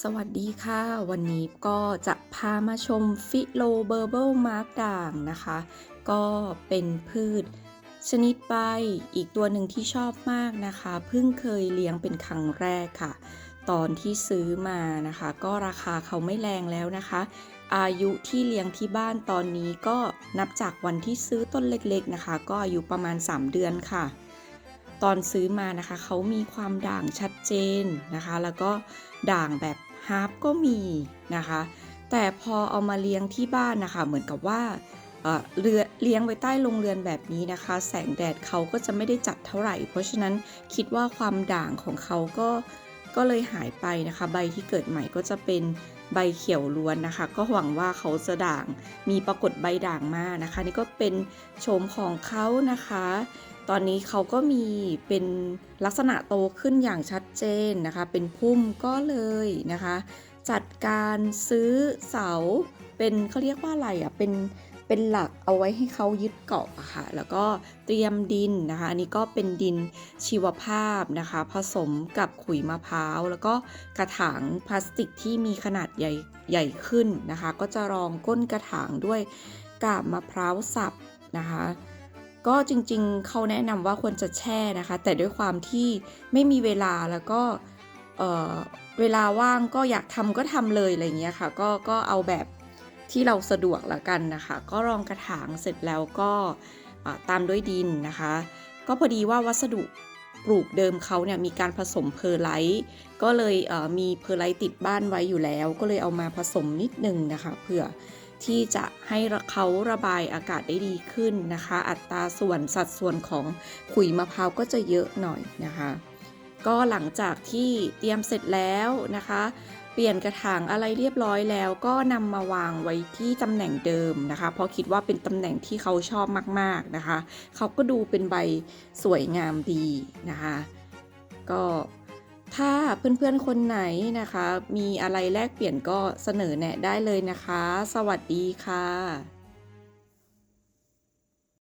สวัสดีค่ะ วันนี้ก็จะพามาชมฟิโลเบอร์เบิลมาร์กด่างนะคะ ก็เป็นพืชชนิดใบอีกตัวหนึ่งที่ชอบมากนะคะ เพิ่งเคยเลี้ยงเป็นครั้งแรกค่ะ ตอนที่ซื้อมานะคะ ก็ราคาเขาไม่แรงแล้วนะคะ อายุที่เลี้ยงที่บ้านตอนนี้ก็นับจากวันที่ซื้อต้นเล็กๆนะคะ ก็อายุประมาณ 3 เดือนค่ะ ตอนซื้อมานะคะเขามีความด่างชัดเจนนะคะ แล้วก็ด่างแบบฮาร์ปก็มีนะคะ แต่พอเอามาเลี้ยงที่บ้านนะคะ เหมือนกับว่าเอ่อเรือเลี้ยงไว้ใต้โรงเรือนแบบนี้นะคะ แสงแดดเขาก็จะไม่ได้จัดเท่าไหร่ เพราะฉะนั้นคิดว่าความด่างของเขาก็ก็เลยหายไปนะคะ ใบที่เกิดใหม่ก็จะเป็นใบเขียวล้วนนะคะ ก็หวังว่าเขาจะด่างมีปรากฏใบด่างมานะคะ นี่ก็เป็นโฉมของเขานะคะ ตอนนี้เขาก็มีเป็นลักษณะโตขึ้นอย่างชัดเจนนะคะ เป็นพุ่มก็เลยนะคะ จัดการซื้อเสาเป็นเขาเรียกว่าอะไรอะเป็นเป็นหลักเอาไว้ให้เขายึดเกาะอะค่ะ แล้วก็เตรียมดินนะคะ อันนี้ก็เป็นดินชีวภาพนะคะ ผสมกับขุยมะพร้าว แล้วก็กระถางพลาสติกที่มีขนาดใหญ่ใหญ่ขึ้นนะคะ ก็จะรองก้นกระถางด้วยกาบมะพร้าวสับนะคะ ก็จริงๆ เขาแนะนำว่าควรจะแช่นะคะ แต่ด้วยความที่ไม่มีเวลาแล้วก็เอ่อเวลาว่างก็อยากทำก็ทำเลยอะไรเงี้ยค่ะ ก็ก็เอาแบบที่เราสะดวกละกันนะคะ ก็รองกระถางเสร็จแล้วก็ตามด้วยดินนะคะ ก็พอดีว่าวัสดุปลูกเดิมเขาเนี่ยมีการผสมเพอร์ไลท์ก็เลยเมีเพอร์ไลท์ติดบ้านไว้อยู่แล้ว ก็เลยเอามาผสมนิดนึงนะคะเผื่อ ที่จะให้เขาระบายอากาศได้ดีขึ้นนะคะ อัตราส่วนสัดส่วนของขุยมะพร้าวก็จะเยอะหน่อยนะคะ ก็หลังจากที่เตรียมเสร็จแล้วนะคะ เปลี่ยนกระถางอะไรเรียบร้อยแล้ว ก็นำมาวางไว้ที่ตำแหน่งเดิมนะคะ เพราะคิดว่าเป็นตำแหน่งที่เขาชอบมากๆนะคะ เขาก็ดูเป็นใบสวยงามดีนะคะ ก็ ถ้าเพื่อนๆคนไหนนะคะ มีอะไรแลกเปลี่ยนก็เสนอแนะได้เลยนะคะ สวัสดีค่ะ